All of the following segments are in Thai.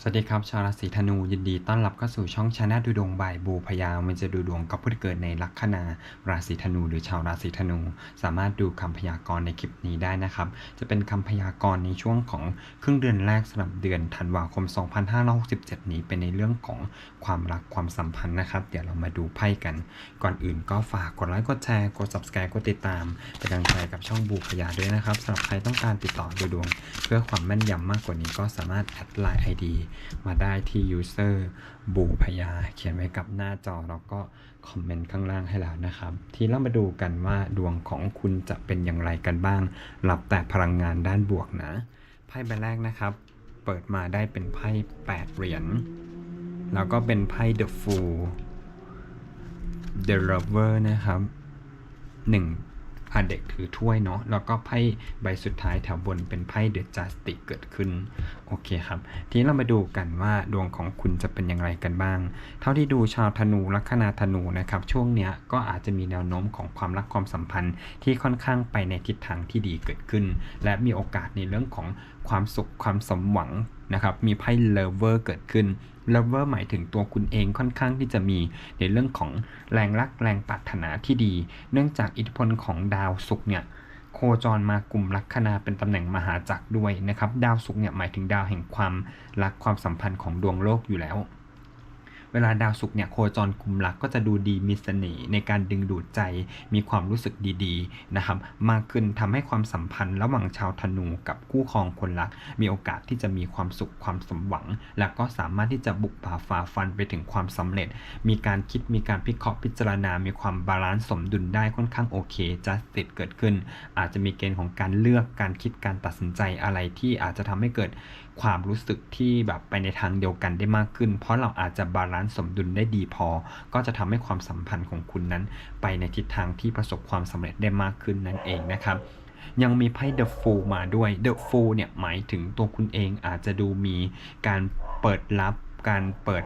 สวัสดีครับ ชาวราศีธนูยินดีต้อนรับเข้าสู่ช่องชาแนลดูดวงบ่ายบูพยามันจะดูดวงกับผู้ที่เกิดในลัคนาราศีธนู หรือชาวราศีธนู สามารถดูคำพยากรณ์ในคลิปนี้ได้นะครับ จะเป็นคำพยากรณ์ในช่วงของครึ่งเดือนแรกสำหรับเดือนธันวาคม 2567 นี้เป็นในเรื่องของความรักความสัมพันธ์นะครับ เดี๋ยวเรามาดูไพ่กัน ก่อนอื่นก็ฝากกดไลค์กดแชร์กด subscribe กดติดตามเป็นกำลังใจกับช่องบูพยาด้วยนะครับสำหรับใครต้องการติดต่อดูดวง เพื่อความแม่นยำมากกว่านี้ก็สามารถแอดไลน์ ID มาได้ที่ user บูพยา เขียนไว้กับหน้าจอแล้วก็คอมเมนต์ข้างล่างให้แล้วนะครับ ทีเรามาดูกันว่าดวงของคุณจะเป็นอย่างไรกันบ้าง รับแต่พลังงานด้านบวกนะ ไพ่ใบแรกนะครับ เปิดมาได้เป็นไพ่8เหรียญ แล้วก็เป็นไพ่ The Fool The Lover นะครับ 1 อะเด็กถือถ้วยเนาะแล้วก็ไพ่ใบสุดท้ายแถวบนเป็นไพ่เดอะจัสติกเกิดขึ้นโอเคครับ ทีนี้เรามาดูกันว่าดวงของคุณจะเป็นอย่างไรกันบ้าง เท่าที่ดูชาวธนูลัคนาธนูนะครับ ช่วงเนี้ยก็อาจจะมีแนวโน้มของความรักความสัมพันธ์ที่ค่อนข้างไปในทิศทางที่ดีเกิดขึ้น และมีโอกาสในเรื่องของความสุขความสมหวังนะครับ มีไพ่เลเวอร์เกิดขึ้น เลเวอร์หมายถึงตัวคุณเองค่อนข้างที่จะมีในเรื่องของแรงรักแรงปรารถนาที่ดี เนื่องจากอิทธิพลของดาวศุกร์เนี่ยโคจรมากลุ่มลัคนาเป็นตำแหน่งมหาจักรด้วยนะครับ ดาวศุกร์เนี่ยหมายถึงดาวแห่งความรักความสัมพันธ์ของดวงโลกอยู่แล้ว เวลาดาวศุกร์เนี่ยโคจรกลุ่มรักก็จะดูดีมีเสน่ห์ในการดึงดูดใจมีความรู้สึกดีๆนะครับมากขึ้นทำให้ความสัมพันธ์ระหว่างชาวธนูกับคู่ครองคนรัก มีโอกาสที่จะมีความสุขความสมหวัง และก็สามารถที่จะบุกป่าฝ่าฟันไปถึงความสำเร็จ มีการคิดมีการพิเคราะห์พิจารณา มีความบาลานซ์สมดุลได้ค่อนข้างโอเคจะติดเกิดขึ้น อาจจะมีเกณฑ์ของการเลือกการคิดการตัดสินใจอะไรที่อาจจะทำให้เกิด ความรู้สึกที่แบบไปในทางเดียวกันได้มากขึ้น เพราะเราอาจจะบาลานซ์สมดุลได้ดีพอ ก็จะทำให้ความสัมพันธ์ของคุณนั้น ไปในทิศทางที่ประสบความสำเร็จได้มากขึ้นนั่นเองนะครับยังมีไพ่ The Fool มาด้วย The Fool เนี่ยหมายถึงตัวคุณเองอาจจะดูมีการเปิดรับการเปิด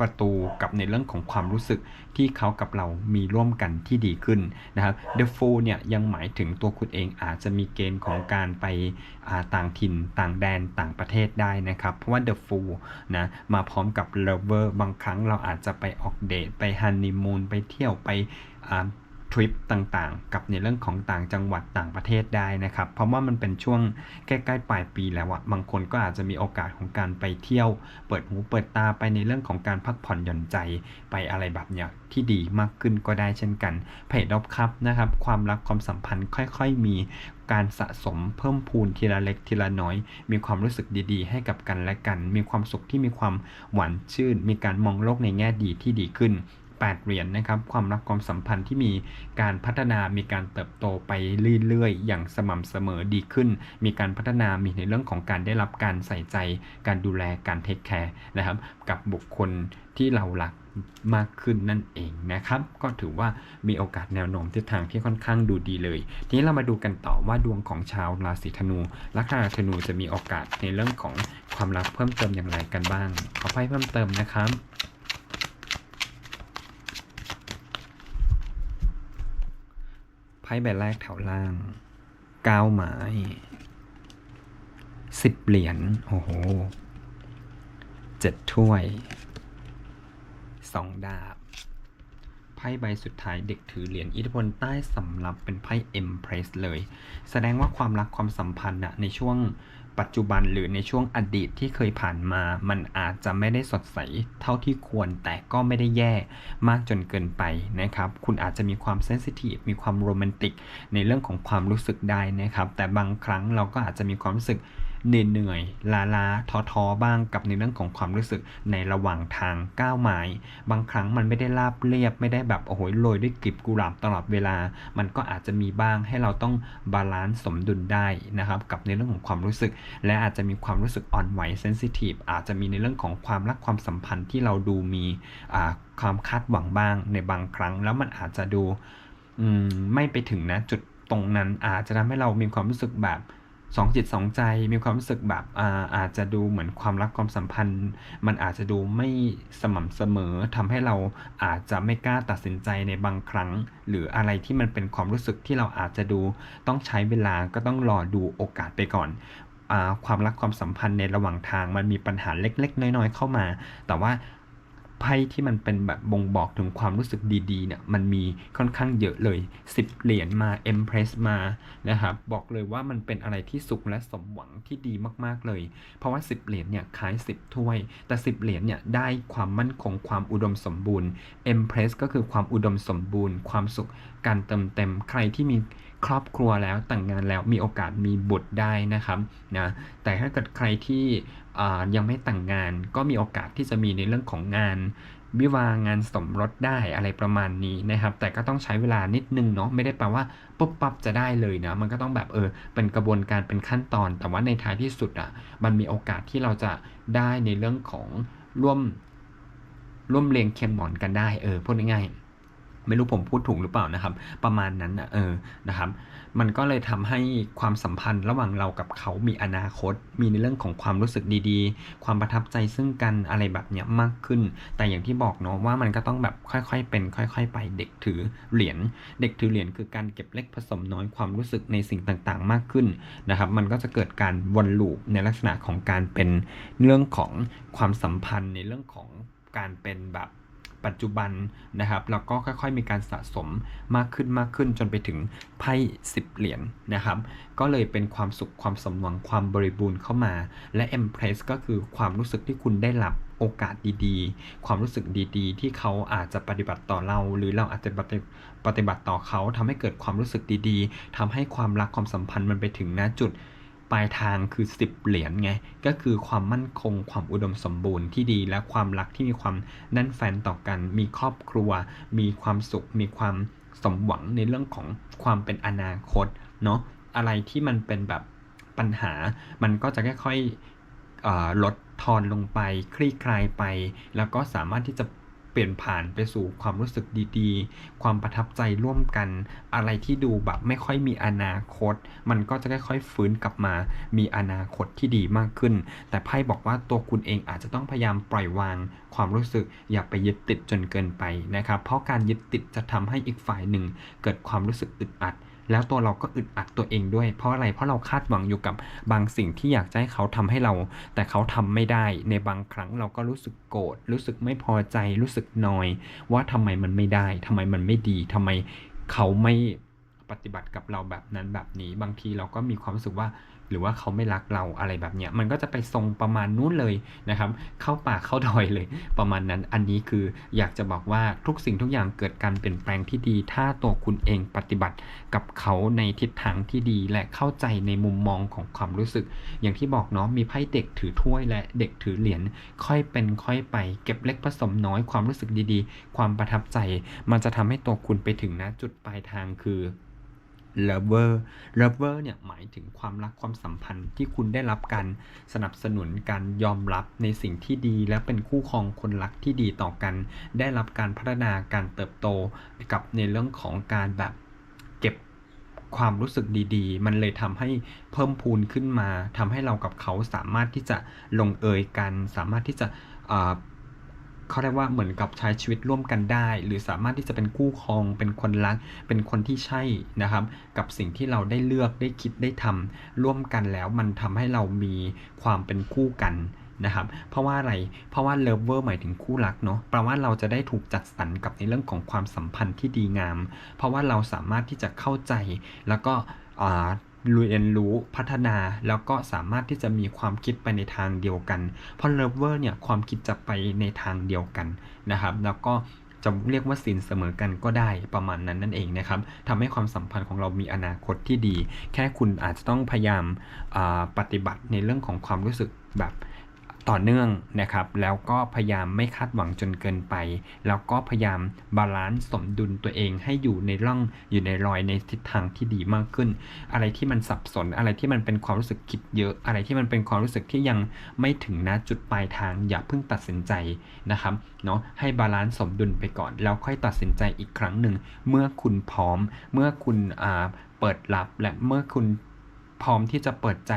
ประตูกับในเรื่องของความรู้สึกที่เขากับเรามีร่วมกันที่ดีขึ้นนะครับ The Fool เนี่ยยังหมายถึงตัวคุณเองอาจจะมีเกณฑ์ของการไปต่างถิ่นต่างแดนต่างประเทศได้นะครับ เพราะว่า The Fool นะมาพร้อมกับ Lover บางครั้งเราอาจจะไปออกเดทไปฮันนีมูนไปเที่ยวไป ทริปต่างๆ กับในเรื่องของต่างจังหวัดต่างประเทศได้นะครับ เพราะว่ามันเป็นช่วงใกล้ๆปลายปีแล้วอะบางคนก็อาจจะมีโอกาสของการไปเที่ยว เปิดหูเปิดตาไปในเรื่องของการพักผ่อนหย่อนใจไปอะไรแบบเนี้ยที่ดีมากขึ้นก็ได้เช่นกันเพจดอบครับนะครับ ความรักความสัมพันธ์ค่อยๆ มีการสะสมเพิ่มพูนทีละเล็กทีละน้อย มีความรู้สึกดีๆ ให้กับกันและกัน มีความสุขที่มีความหวานชื่น มีการมองโลกในแง่ดีที่ดีขึ้น 8 เหรียญนนะครับ ความรักความสัมพันธ์ที่มีการพัฒนามีการเติบโตไปเรื่อยๆ อย่างสม่ำเสมอดีขึ้น มีการพัฒนามีในเรื่องของการได้รับการใส่ใจ การดูแลการเทคแคร์นะครับ กับบุคคลที่เรารักมากขึ้นนั่นเองนะครับ ก็ถือว่ามีโอกาสแนวโน้มทิศทางที่ค่อนข้างดูดีเลย ทีนี้เรามาดูกันต่อว่าดวงของชาวราศีธนูลัคนาธนูจะมีโอกาสในเรื่องของความรักเพิ่มเติมอย่างไรกันบ้าง ขอไพ่เพิ่มเติมนะครับ พ่ใบแรกแถวล่างเก้าไม้สิบเหรียญโอ้โหเจ็ดถ้วยสองดาบไพ่ใบสุดท้ายเด็กถือเหรียญอิทธิพลใต้สำรับเป็นไพ่เอ็มเพรสเลย แสดงว่าความรักความสัมพันธ์อะในช่วง ปัจจุบันหรือในช่วงอดีตที่เคยผ่านมา มันอาจจะไม่ได้สดใสเท่าที่ควรแต่ก็ไม่ได้แย่มากจนเกินไปนะครับ คุณอาจจะมีความเซนซิทีฟมีความโรแมนติกในเรื่องของความรู้สึกได้นะครับ แต่บางครั้งเราก็อาจจะมีความรู้สึก เหนื่อยลาลาท้อท้อบ้างกับในเรื่องของความรู้สึกในระหว่างทางก้าวไม้บางครั้งมันไม่ได้ราบเรียบไม่ได้แบบโอ้โหโรยด้วยกลีบกุหลาบตลอดเวลา มันก็อาจจะมีบ้างให้เราต้องบาลานซ์สมดุลได้นะครับกับในเรื่องของความรู้สึก และอาจจะมีความรู้สึกอ่อนไหวเซนซิทีฟอาจจะมีในเรื่องของความรักความสัมพันธ์ที่เราดูมีความคาดหวังบ้างในบางครั้ง แล้วมันอาจจะดูไม่ไปถึงนะจุดตรงนั้นอาจจะทำให้เรามีความรู้สึกแบบ สองจิตสองใจมีความรู้สึกแบบอาอาจจะดูเหมือนความรักความสัมพันธ์ มันอาจจะดูไม่สม่ำเสมอทำให้เราอาจจะไม่กล้าตัดสินใจในบางครั้ง หรืออะไรที่มันเป็นความรู้สึกที่เราอาจจะดูต้องใช้เวลาก็ต้องรอดูโอกาสไปก่อนอความรักความสัมพันธ์ในระหว่างทางมันมีปัญหาเล็ก ๆ น้อย ๆ เข้ามา แต่ว่า ไพ่ที่มันเป็นแบบบ่งบอกถึงความรู้สึกดีๆเนี่ยมันมีค่อนข้างเยอะเลย 10 เหรียญมา Empress มานะครับบอกเลยว่ามันเป็นอะไรที่สุขและสมหวังที่ดีมากๆเลย เพราะว่า 10 เหรียญเนี่ยคล้าย 10 ถ้วย แต่ 10 เหรียญเนี่ยได้ความมั่นคงความอุดมสมบูรณ์ Empress ก็คือความอุดมสมบูรณ์ ความสุขการเติมเต็มใครที่มี ครอบครัวแล้วแต่งงานแล้วมีโอกาสมีบุตรได้นะครับนะแต่ถ้าเกิดใครที่ยังไม่แต่งงานก็มีโอกาสที่จะมีในเรื่องของงานวิวางานสมรสได้อะไรประมาณนี้นะครับ แต่ก็ต้องใช้เวลานิดนึงเนาะไม่ได้แปลว่าปุ๊บปั๊บจะได้เลยนะ มันก็ต้องแบบเออเป็นกระบวนการเป็นขั้นตอน แต่ว่าในท้ายที่สุดอะมันมีโอกาสที่เราจะได้ในเรื่องของร่วมร่วมเรียงเคียงหมอนกันได้เออพูดง่ายๆ ไม่รู้ผมพูดถูกหรือเปล่านะครับ ประมาณนั้นนะเออนะครับ มันก็เลยทำให้ความสัมพันธ์ระหว่างเรากับเขามีอนาคต มีในเรื่องของความรู้สึกดีๆ ความประทับใจซึ่งกันอะไรแบบเนี้ยมากขึ้น แต่อย่างที่บอกเนาะว่ามันก็ต้องแบบค่อยๆเป็น ค่อย ๆ ไปเด็กถือเหรียญเด็กถือเหรียญคือการเก็บเล็กผสมน้อยความรู้สึกในสิ่งต่างๆ มากขึ้นนะครับ มันก็จะเกิดการวนลูปในลักษณะของการเป็นเรื่องของความสัมพันธ์ในเรื่องของการเป็นแบบ ปัจจุบันนะครับแล้วก็ค่อยๆ มีการสะสมมากขึ้นมากขึ้นจนไปถึงไพ่10 เหรียญนะครับ ก็เลยเป็นความสุขความสมหวังความบริบูรณ์เข้ามา และ Empress ก็คือความรู้สึกที่คุณได้รับโอกาสดีๆ ความรู้สึกดีๆ ที่เขาอาจจะปฏิบัติต่อเรา หรือเราอาจจะปฏิบัติต่อเขาทำให้เกิดความรู้สึกดีๆทำให้ความรักความสัมพันธ์มันไปถึงณจุด ปลายทางคือ 10 เหรียญไง ก็คือความมั่นคงความอุดมสมบูรณ์ที่ดีและความรักที่มีความแน่นแฟนต่อกัน มีครอบครัว มีความสุข มีความสมหวังในเรื่องของความเป็นอนาคตเนาะอะไรที่มันเป็นแบบปัญหา มันก็จะค่อยๆลดทอนลงไป คลี่คลายไป แล้วก็สามารถที่จะ เปลี่ยนผ่านไปสู่ความรู้สึกดีๆ ความประทับใจร่วมกัน อะไรที่ดูแบบไม่ค่อยมีอนาคต มันก็จะค่อยๆฟื้นกลับมา มีอนาคตที่ดีมากขึ้น แต่ไพ่บอกว่าตัวคุณเองอาจจะต้องพยายามปล่อยวาง ความรู้สึกอย่าไปยึดติดจนเกินไปนะครับ เพราะการยึดติดจะทำให้อีกฝ่ายหนึ่งเกิดความรู้สึกอึดอัด แล้วตัวเราก็อึดอัดตัวเองด้วย เพราะอะไรเพราะเราคาดหวังอยู่กับบางสิ่งที่อยากจะให้เขาทำให้เรา แต่เขาทำไม่ได้ ในบางครั้งเราก็รู้สึกโกรธรู้สึกไม่พอใจรู้สึกนอย ว่าทำไมมันไม่ได้ทำไมมันไม่ดีทำไมเขาไม่ปฏิบัติกับเราแบบนั้นแบบนี้ บางทีเราก็มีความรู้สึกว่า หรือว่าเขาไม่รักเราอะไรแบบเนี้ยมันก็จะไปทรงประมาณนู้นเลยนะครับ เข้าป่าเข้าดอยเลย ประมาณนั้นอันนี้คืออยากจะบอกว่าทุกสิ่งทุกอย่างเกิดการเปลี่ยนแปลงที่ดี ถ้าตัวคุณเองปฏิบัติกับเขาในทิศทางที่ดีและเข้าใจในมุมมองของความรู้สึก อย่างที่บอกเนาะมีไพ่เด็กถือถ้วยและเด็กถือเหรียญค่อยเป็นค่อยไป เก็บเล็กผสมน้อยความรู้สึกดีๆ ความประทับใจ มันจะทำให้ตัวคุณไปถึงนะจุดปลายทางคือ lover lover เนี่ยหมายถึงความรักความสัมพันธ์ที่คุณได้รับการสนับสนุนการยอมรับในสิ่งที่ดี และเป็นคู่ครองคนรักที่ดีต่อกัน ได้รับการพัฒนาการเติบโตกับในเรื่องของการแบบเก็บความรู้สึกดีๆ มันเลยทำให้เพิ่มพูนขึ้นมาทำให้เรากับเขาสามารถที่จะลงเอยกัน สามารถที่จะ เขาเรียกว่าเหมือนกับใช้ชีวิตร่วมกันได้ หรือสามารถที่จะเป็นคู่ครอง เป็นคนรัก เป็นคนที่ใช่นะครับ กับสิ่งที่เราได้เลือกได้คิดได้ทำร่วมกันแล้วมันทำให้เรามีความเป็นคู่กันนะครับ เพราะว่าอะไร เพราะว่า lover หมายถึงคู่รักเนาะ แปลว่าเราจะได้ถูกจัดสรรกับในเรื่องของความสัมพันธ์ที่ดีงาม เพราะว่าเราสามารถที่จะเข้าใจแล้วก็อ่า เรียนรู้พัฒนาแล้วก็สามารถที่จะมีความคิดไปในทางเดียวกัน เพราะเลิฟเวอร์เนี่ยความคิดจะไปในทางเดียวกันนะครับ แล้วก็จะเรียกว่าสินเสมอกันก็ได้ประมาณนั้นนั่นเองนะครับทำให้ความสัมพันธ์ของเรามีอนาคตที่ดี แค่คุณอาจจะต้องพยายามาปฏิบัติในเรื่องของความรู้สึกแบบ ต่อเนื่องนะครับ แล้วก็พยายามไม่คาดหวังจนเกินไป แล้วก็พยายามบาลานซ์สมดุลตัวเองให้อยู่ในร่องอยู่ในรอยในทิศทางที่ดีมากขึ้น อะไรที่มันสับสนอะไรที่มันเป็นความรู้สึกคิดเยอะ อะไรที่มันเป็นความรู้สึกที่ยังไม่ถึงนะจุดปลายทาง อย่าเพิ่งตัดสินใจนะครับเนาะให้บาลานซ์สมดุลไปก่อน แล้วค่อยตัดสินใจอีกครั้งหนึ่ง เมื่อคุณพร้อม เมื่อคุณเปิดรับและเมื่อคุณ พร้อมที่จะเปิดใจ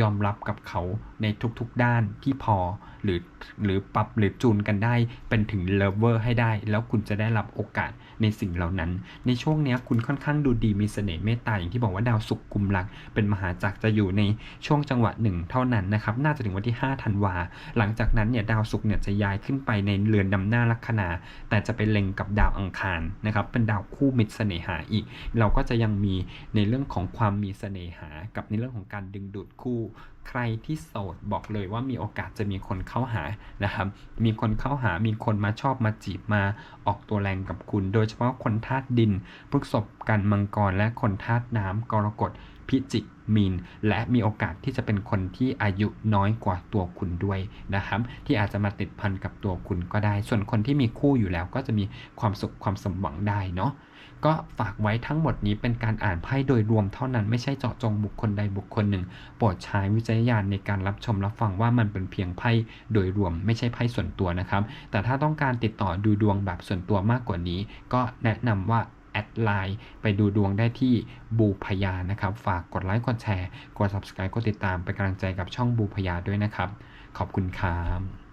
ยอมรับกับเขาในทุกๆด้านที่พอหรือหรือปรับหรือจูนกันได้เป็นถึงเลเวอร์ให้ได้ แล้วคุณจะได้รับโอกาส ในสิ่งเหล่านั้น ในช่วงนี้คุณค่อนข้างดูดีมีเสน่ห์เมตตาอย่างที่บอกว่าดาวศุกร์กุมรักเป็นมหาจักรจะอยู่ในช่วงจังหวะหนึ่งเท่านั้นนะครับน่าจะถึงวันที่5ธันวาหลังจากนั้นเนี่ยดาวศุกร์เนี่ยจะย้ายขึ้นไปในเรือนนำหน้าลัคนา แต่จะไปเล็งกับดาวอังคารนะครับเป็นดาวคู่มิตรเสน่หาอีก เราก็จะยังมีในเรื่องของความมีเสน่หากับในเรื่องของการดึงดูดคู่ ใครที่โสดบอกเลยว่ามีโอกาสจะมีคนเข้าหานะครับ มีคนเข้าหา มีคนมาชอบมาจีบมาออกตัวแรงกับคุณ โดยเฉพาะคนธาตุดินพฤษภกันมังกรและคนธาตุน้ำกรกฎพิจิกมีน และมีโอกาสที่จะเป็นคนที่อายุน้อยกว่าตัวคุณด้วยนะครับ ที่อาจจะมาติดพันกับตัวคุณก็ได้ ส่วนคนที่มีคู่อยู่แล้วก็จะมีความสุขความสมหวังได้เนาะ ก็ฝากไว้ทั้งหมดนี้เป็นการอ่านไพ่โดยรวมเท่านั้นไม่ใช่เจาะจงบุคคลใดบุคคลหนึ่ง โปรดใช้วิจารณญาณในการรับชมรับฟังว่ามันเป็นเพียงไพ่โดยรวมไม่ใช่ไพ่ส่วนตัวนะครับ แต่ถ้าต้องการติดต่อดูดวงแบบส่วนตัวมากกว่านี้ ก็แนะนำว่าแอดไลน์ไปดูดวงได้ที่บูพยานะครับ ฝากกดไลค์กดแชร์ กด subscribe กดติดตามเป็นกำลังใจกับช่องบูพยาด้วยนะครับ ขอบคุณครับ